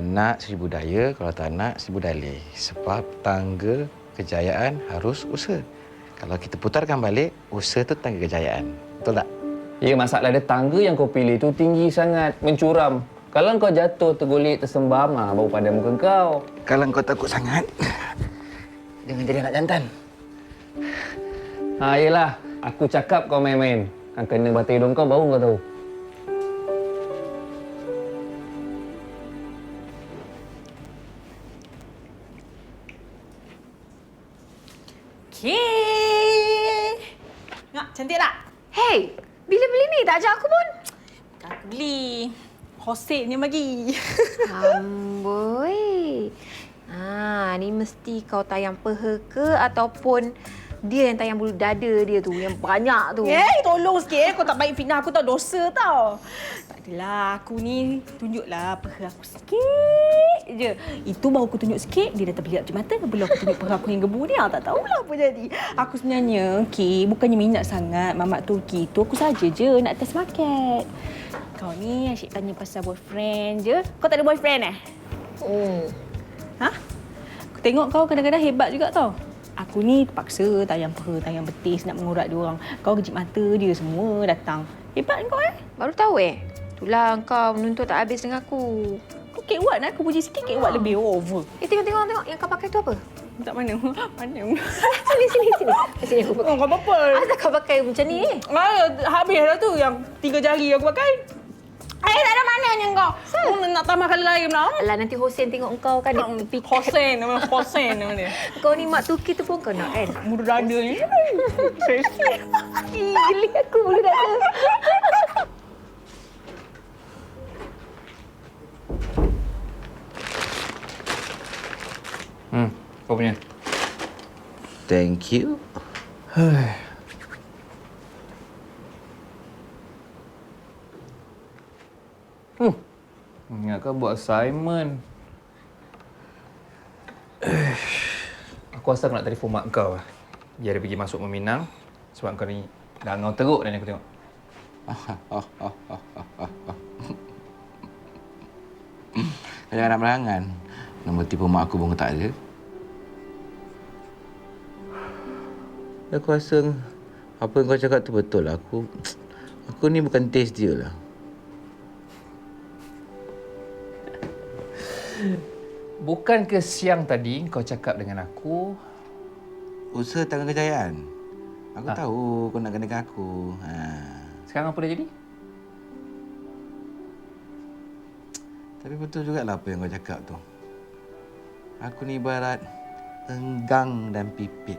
nak seribu daya, kalau tak nak seribu dalih. Sebab tangga kejayaan harus usaha. Kalau kita putarkan balik, usaha tu tangga kejayaan. Betul tak? Ya, masalah dia tangga yang kau pilih tu tinggi sangat, mencuram. Kalau kau jatuh, tergolek, tersembam, ah, baru pada muka kau. Kalau kau takut sangat, jangan jadi anak jantan. Ha, yelah. Aku cakap kau main-main. Kan kena batai hidung kau, baru kau tahu. Okay. Nak cantik tak? Hey, bila beli ni? Tak ajak aku pun. Bukan aku beli. Hosek ni bagi. Amboi. Ha, ni mesti kau tayang peha ke ataupun dia yang tayang bulu dada dia tu yang banyak tu. Eh, tolong sikit eh. Kau tak baik fitnah aku tau. Dosa tau. Tak adalah. Aku ni tunjuklah peha aku sikit je. Itu baru aku tunjuk sikit. Dia dah terpelihap macam mata. Belum aku tunjuk peha aku yang gebu ni. Ah, Tak tahulah apa jadi. Aku sebenarnya, okay, bukannya minat sangat mamak Turki tu. Aku saja je nak test market. Kau ni asyik tanya pasal boyfriend je. Kau tak ada boyfriend eh? Hmm. Ha? Aku tengok kau kadang-kadang hebat juga tau. Aku ni terpaksa tayang peha, tayang betis nak mengurat dia orang. Kau kejip mata dia semua datang. Hebat kau eh? Baru tahu eh. Itulah kau menuntut tak habis dengan aku. Kau kek wat nak aku puji sikit kek wat lebih over. Eh, tengok, tengok, tengok. Yang kau pakai tu apa? Tak mana? Mana? Sini, sini, sini. Sini aku pakai. Oh, kau apa? Asal kau pakai macam ni eh? Ah, habis dah tu yang tiga jari aku pakai. Mananya kau. Kau nak tambah kali lain pula. Alah, nanti Hussein tengok kau kan dia tepi. Hosen nama Hosen nama dia. Kau ni mak tuki tu pun kau nak kan? Muda dada ni. Sesi. Ih, Geli aku bulu dada. Hmm, kau punya. Thank you. Ingat kau buat assignment. Eh, Aku rasa aku nak telefon mak kau lah. Biar dia pergi masuk meminang. Sebab kau ni dah ngau teruk dah ni aku tengok. Kau jangan nak merangan. Nombor tipu mak aku pun tak ada. Aku rasa apa yang kau cakap tu betul lah. Aku aku ni bukan taste dia lah. Bukan ke siang tadi kau cakap dengan aku Usaha tangan kejayaan. Aku Ha. tahu kau nak kena dengan aku. Ha. sekarang apa dah jadi? Tapi betul juga lah apa yang kau cakap tu. Aku ni ibarat enggang dan pipit.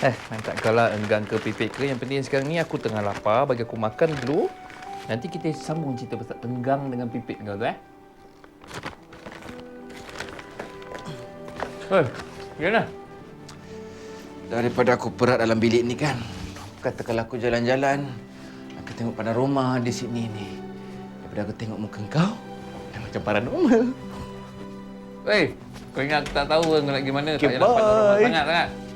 Eh, tak kalah enggan ke pipit ke. Yang penting sekarang ni aku tengah lapar. Bagi aku makan dulu. Nanti kita sambung cerita pasal enggang dengan pipit kau tu eh. Gimana? Daripada aku perat dalam bilik ni kan. Katakanlah aku jalan-jalan. Aku tengok pada rumah di sini ni. Daripada aku tengok muka kau. Dah macam paranormal. Hei, kau ingat aku tak tahu kau nak gimana? Okay, tak payah dapat bye.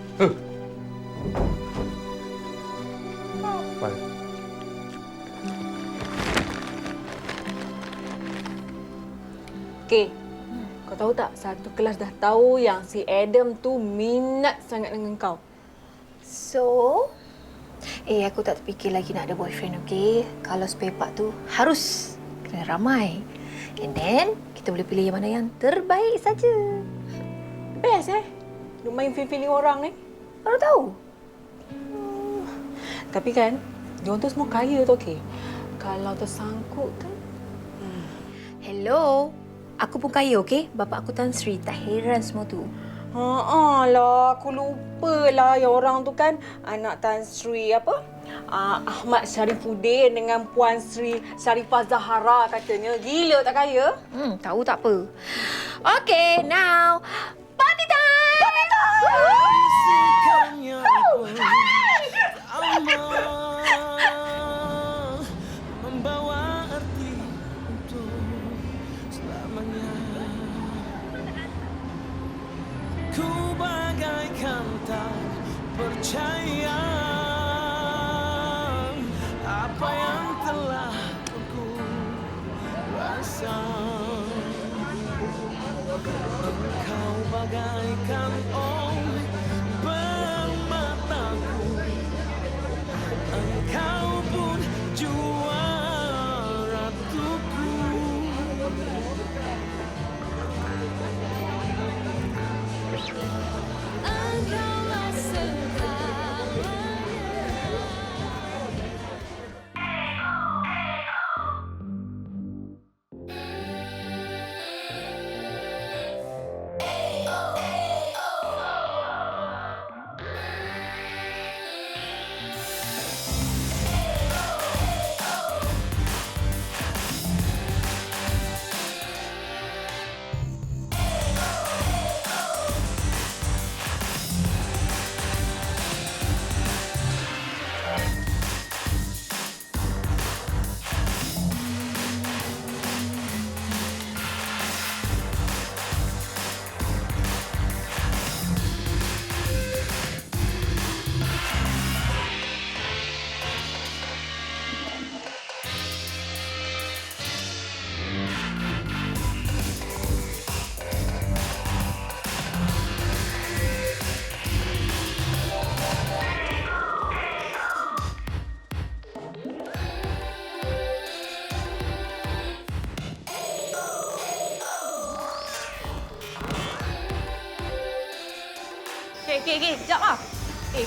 Satu kelas dah tahu yang si Adam tu minat sangat dengan kau. So, eh aku tak terfikir lagi nak ada boyfriend, okey? Kalau spare part tu harus kena ramai. And then, kita boleh pilih yang mana yang terbaik saja. Best eh. Duk main feeling orang ni. Baru tahu. Tapi kan, diorang tu semua kaya tu okey. Kalau tersangkut kan, Hello. Aku pun kaya, okey? Bapa aku Tan Sri. Tak heran semua tu. Ha lah, aku lupa lah yang orang tu kan anak Tan Sri apa? Uh, Ahmad Syarifuddin dengan Puan Sri Syarifah Zahara katanya. Gila tak kaya? Hmm, tahu tak apa. Okay, now party time! Party time!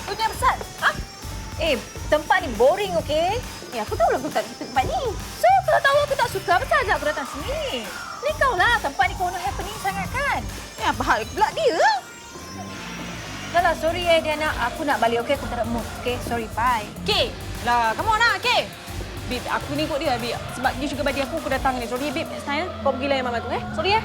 Kau jangan besar. Ha? Eh, tempat ni boring, okey? Eh, aku tahu lah kau tak suka tempat ni. So, kalau tahu aku tak suka, apa saja aku datang sini? Ni kau lah, tempat ni kono happening sangat kan? Eh, apa hal pula dia? Dah lah, sorry eh Diana. Aku nak balik, okey? Aku tak ada mood, okey? Sorry, bye. Okey. Lah, on lah, okey. Bib, aku ni ikut dia, Bib. Sebab dia juga bagi aku, aku datang ni. Sorry, Bib. Next time, kau pergi layan mama tu, eh. Sorry, eh.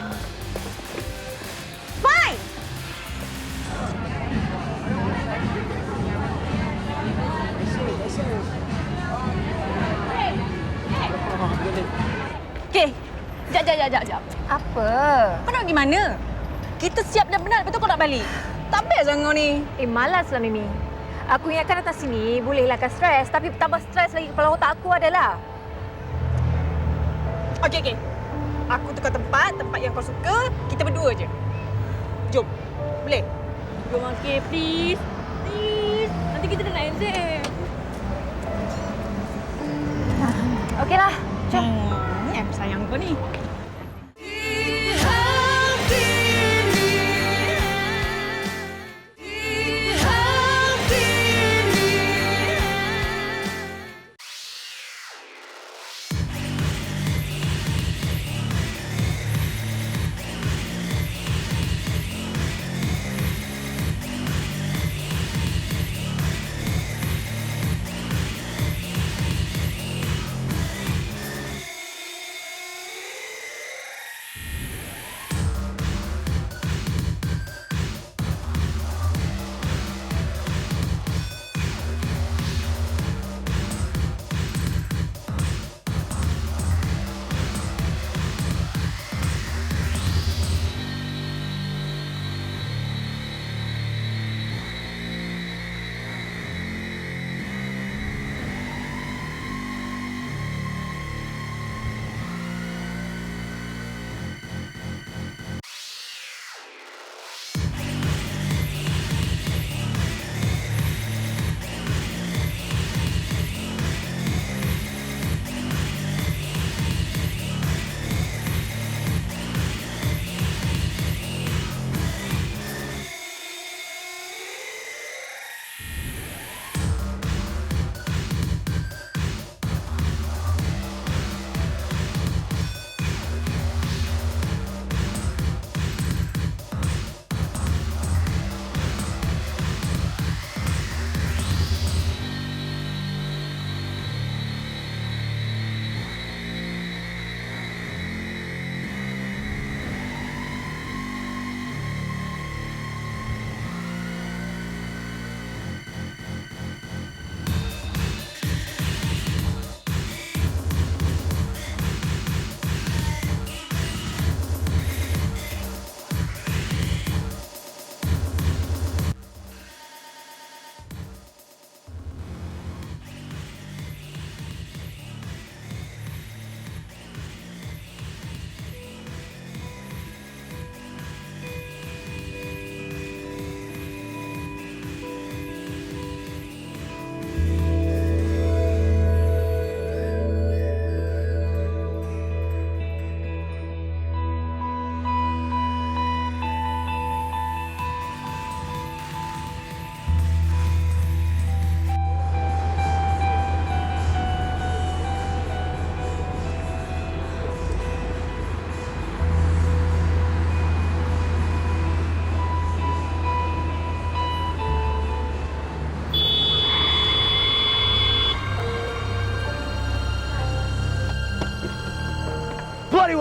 Apa? Kau nak pergi mana? Kita siap dah benar, betul kau nak balik? Tak best lah kau ni. Eh, malaslah Mimi. Aku ingatkan datang sini boleh hilangkan stres. Tapi tambah stres lagi kepala otak aku adalah... Okey, okey. Aku tukar tempat, tempat yang kau suka. Kita berdua je. Jom. Boleh? Jom, okey. Please. Please. Nanti kita dah nak exam. Okeylah, jom. Hmm, eh, sayang kau ni.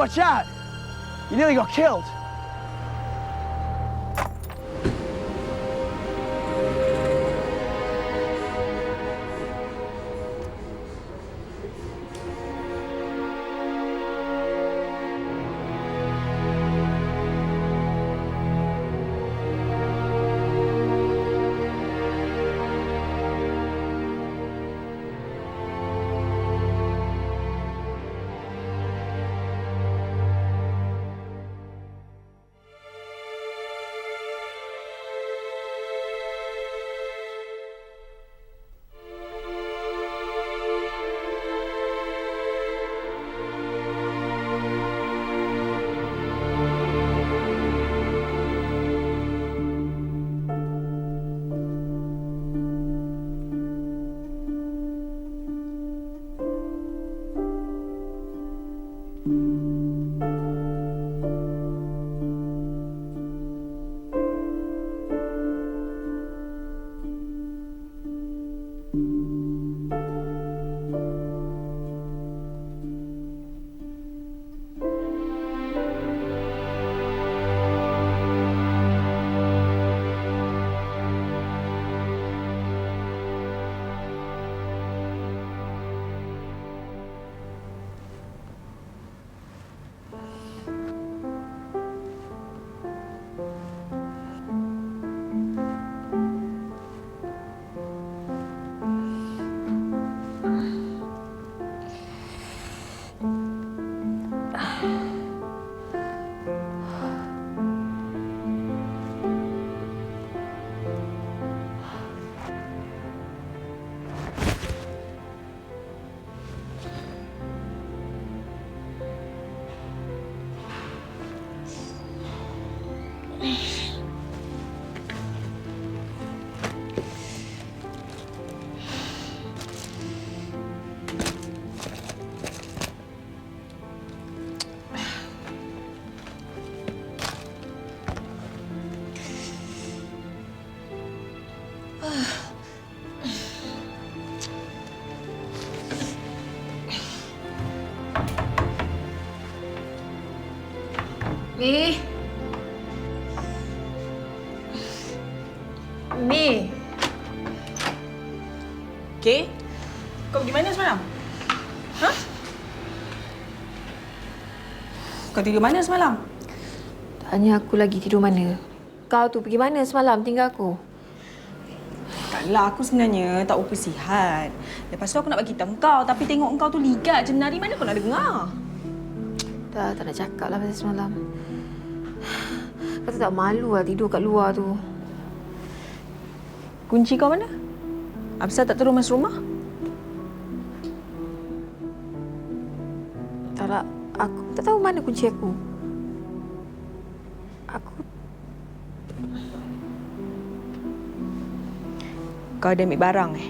Watch out! You nearly got killed. Kau tidur mana semalam? Tanya aku lagi tidur mana? Kau tu pergi mana semalam tinggal aku? Taklah, aku sebenarnya tak upa sihat. Lepas tu aku nak bagi tahu kau, tapi tengok kau tu ligat je menari, mana kau nak dengar? Tak, tak nak cakap lah pasal semalam. Kau tu tak malu lah tidur kat luar tu. Kunci kau mana? Apasal tak turun masuk rumah? Mana kunci aku. Aku Kau ada ambil barang eh?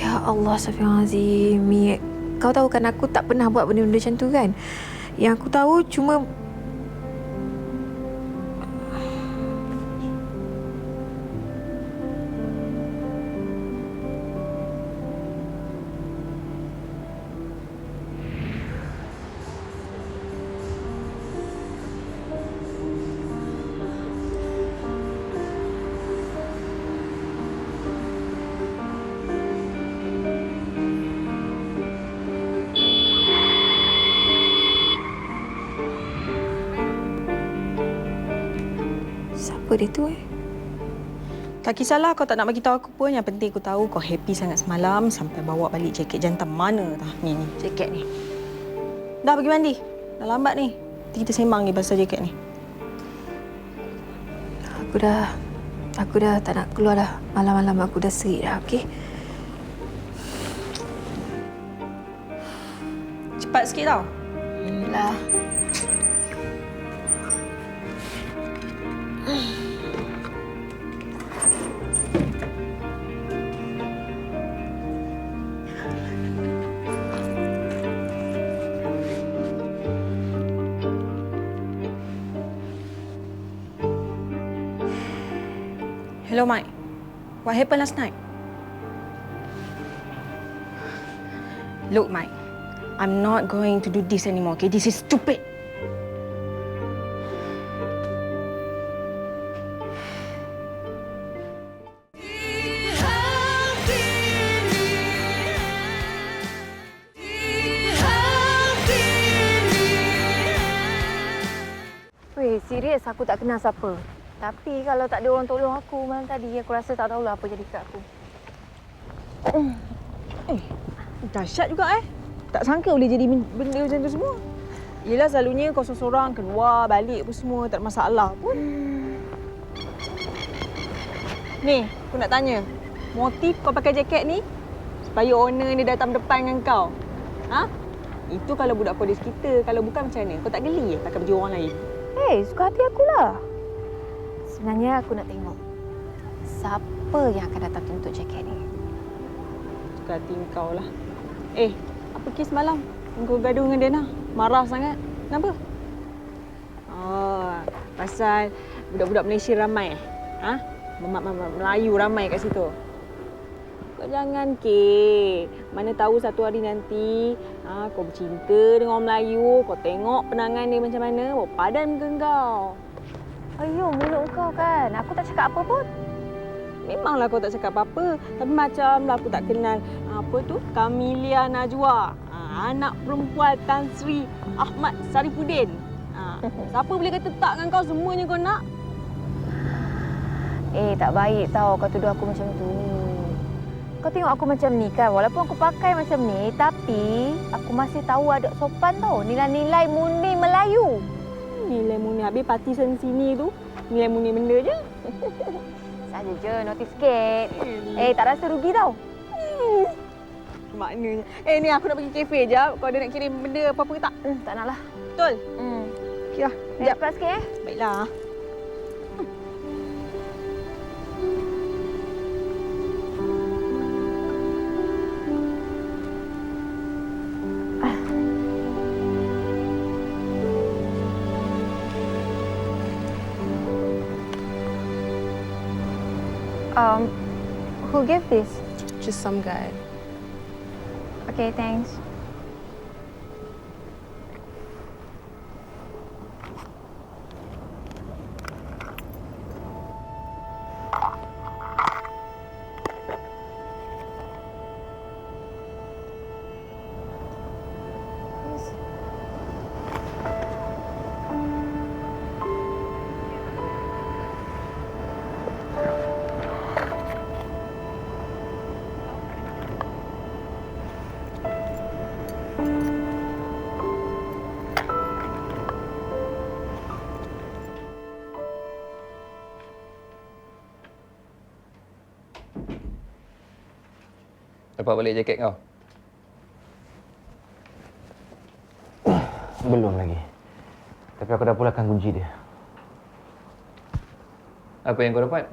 Ya Allah, Astaghfirullahaladzim. Mi, kau tahu kan aku tak pernah buat benda-benda macam tu kan? Yang aku tahu cuma... Siapa dia tu eh? Tak kisahlah kau tak nak bagi tahu aku pun. Yang penting aku tahu kau happy sangat semalam sampai bawa balik jaket jantan mana tah. Ni ni, jaket ni. Dah pergi mandi. Dah lambat ni. Nanti kita sembang ni pasal jaket ni. Aku dah... Aku dah tak nak keluar dah. Malam-malam aku dah serik dah, okey? Cepat sikit tau. Lah. What happened last night? Look, Mike. I'm not going to do this anymore, okay? This is stupid. Serius aku tak kenal siapa. Tapi kalau tak ada orang tolong aku malam tadi, aku rasa tak tahulah apa jadi kat aku. Dahsyat juga eh. Tak sangka boleh jadi ben- benda macam tu semua. Yelah selalunya kau seorang keluar, balik apa semua, tak ada masalah pun. Ni, aku nak tanya. Motif kau pakai jaket ni supaya owner ni datang depan dengan kau. Ha? Itu kalau budak polis kita. Kalau bukan macam mana? Kau tak geli ya pakai baju orang lain? Hei, suka hati akulah. Sebenarnya aku nak tengok siapa yang akan datang tuntut jaket ni. Suka hati kau lah. Eh, apa kes malam? Kau gaduh dengan Dana. Marah sangat. Kenapa? Oh, pasal budak-budak Malaysia ramai eh? Ha? Mamak Melayu ramai kat situ. Kau jangan ke. Mana tahu satu hari nanti ha, kau bercinta dengan orang Melayu, kau tengok penangan dia macam mana, bawa padan muka kau. Ayo, mulut kau kan. Aku tak cakap apa pun. Memanglah kau tak cakap apa-apa. Tapi macamlah aku tak kenal apa tu Kamilia Najwa. Ha, anak perempuan Tan Sri Ahmad Sarifudin. Ha, siapa boleh kata tak dengan kau semuanya kau nak? Eh, tak baik tau kau tuduh aku macam tu. Kau tengok aku macam ni kan. Walaupun aku pakai macam ni, tapi aku masih tahu ada sopan tau. Nilai-nilai murni Melayu. Nilai murni habis parti sini tu. Nilai murni benda je. Saja je, notif sikit. Eh, tak rasa rugi tau. Maknanya. Eh ni aku nak pergi kafe jap. Kau ada nak kirim benda apa-apa ke tak? Hmm, tak nak lah. Betul? Hmm. Okey lah. Eh, Sekejap. cepat sikit eh. Baiklah. Gave this? Just some guy. Okay, thanks. Dapat balik jaket kau. Belum lagi. Tapi aku dah pulangkan kunci dia. Apa yang kau dapat?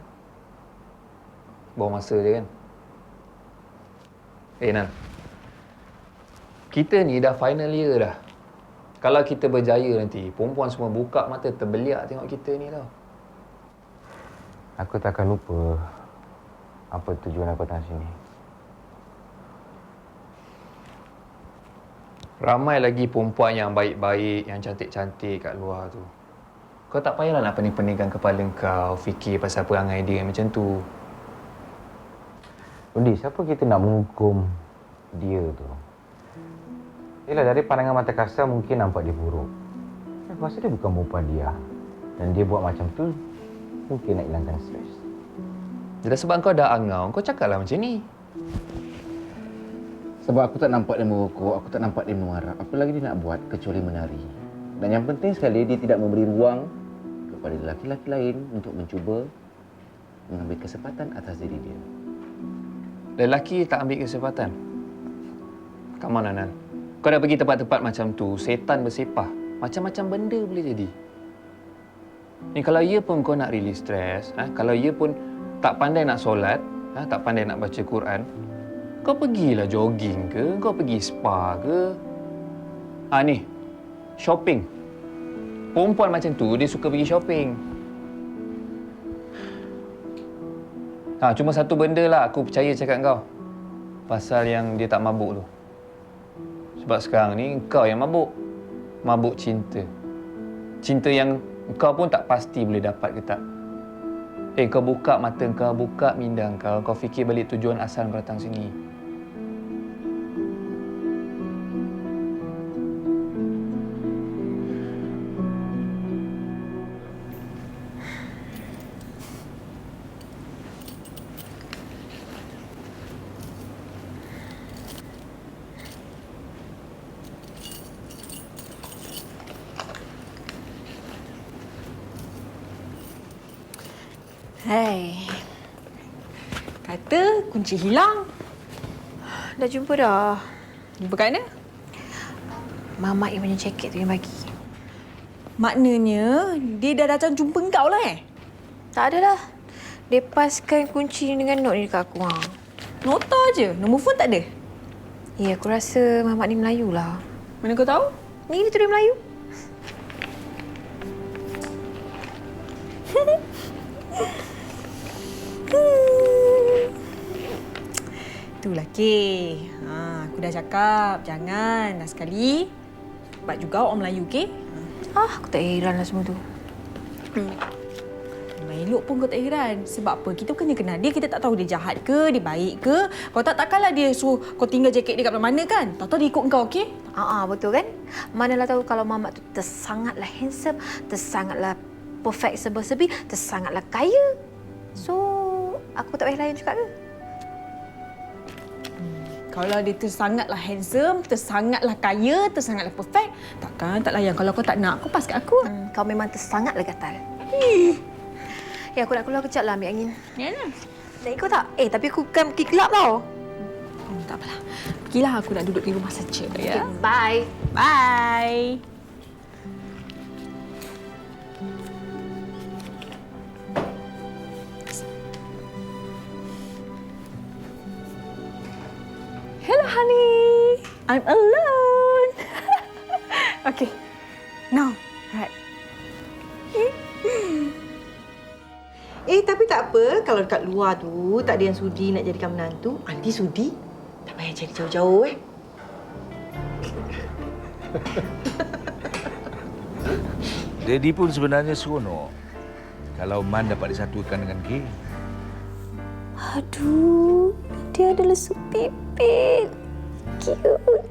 Bawa masa je kan? Eh Nan. Kita ni dah final year dah. Kalau kita berjaya nanti, perempuan semua buka mata terbeliak tengok kita ni tau. Aku tak akan lupa apa tujuan aku datang sini. Ramai lagi perempuan yang baik-baik, yang cantik-cantik kat luar tu. Kau tak payahlah nak pening-peningkan kepala kau, fikir pasal perangai dia macam tu. Undi, siapa kita nak menghukum dia tu? Yelah, dari pandangan mata kasar mungkin nampak dia buruk. Aku rasa dia bukan perempuan dia. Dan dia buat macam tu, mungkin nak hilangkan stres. Dah sebab kau dah angau, kau cakaplah macam ni. Sebab aku tak nampak dia merokok, aku tak nampak dia memarah. Apa lagi dia nak buat kecuali menari. Dan yang penting sekali, dia tidak memberi ruang kepada lelaki-lelaki lain untuk mencuba mengambil kesempatan atas diri dia. Lelaki tak ambil kesempatan. Come on, Anan. Kau dah pergi tempat-tempat macam tu, setan bersepah. Macam-macam benda boleh jadi. Ni kalau ia pun kau nak release stres, ha? kalau ia pun tak pandai nak solat, ha? tak pandai nak baca Quran, kau pergilah jogging ke, kau pergi spa ke. Ah ni, shopping. Perempuan macam tu, dia suka pergi shopping. Ha, cuma satu benda lah aku percaya cakap kau. Pasal yang dia tak mabuk tu. Sebab sekarang ni kau yang mabuk. Mabuk cinta. Cinta yang kau pun tak pasti boleh dapat ke tak. Eh, kau buka mata kau, buka minda kau. Kau fikir balik tujuan asal kau datang sini. Kunci hilang. Dah jumpa dah. Jumpa kat mana? Mamat yang punya jaket tu yang bagi. Maknanya dia dah datang jumpa kau lah eh? Tak adalah. Dia paskan kunci dengan note ni dekat aku. Ha. Nota je. Nombor phone tak ada. Ya, aku rasa Mamat ni Melayu lah. Mana kau tahu? Ni dia tulis Melayu. Itulah K. Ha, aku dah cakap jangan dah sekali. Sebab juga orang Melayu K. Ah, aku tak heran lah semua tu. Memang elok pun kau tak heran. Sebab apa? Kita bukannya kenal dia. Kita tak tahu dia jahat ke, dia baik ke. Kau tak takkanlah dia suruh kau tinggal jaket dia kat mana kan? Tahu-tahu dia ikut kau, okey? Ah, ah, betul kan? Manalah tahu kalau Mamat tu tersangatlah handsome, tersangatlah perfect serba-serbi, tersangatlah kaya. So, aku tak payah layan juga ke? Kalau dia tersangatlah handsome, tersangatlah kaya, tersangatlah perfect, takkan tak layan. Kalau kau tak nak, kau pas kat aku. Hmm, kau memang tersangatlah gatal. Ya, aku nak keluar kejap lah ambil angin. Ya lah. Nak ikut tak? Eh, tapi aku kan pergi kelab tau. Hmm, tak apalah. Pergilah aku nak duduk di rumah saja. Ya. Okay, bye. Bye. Hello, honey. I'm alone. okay. Now, right. Eh, tapi tak apa. Kalau dekat luar tu tak ada yang sudi nak jadikan menantu, Aunty sudi. Tak payah cari jauh-jauh eh. Daddy pun sebenarnya seronok kalau Man dapat disatukan dengan Kay. Aduh, dia ada lesu pipit. Cute.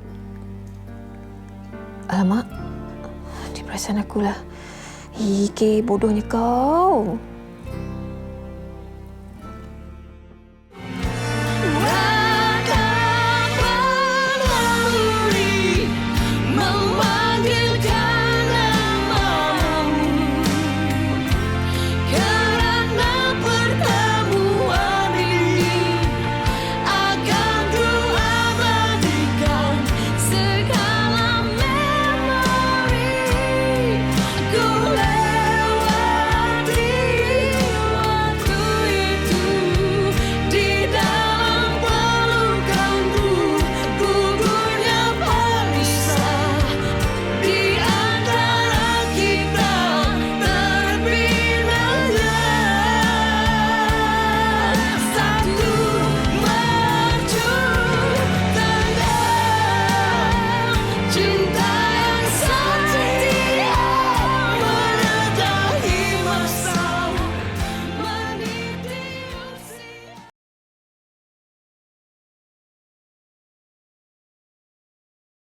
Alamak, di perasaan akulah. Ike, bodohnya kau.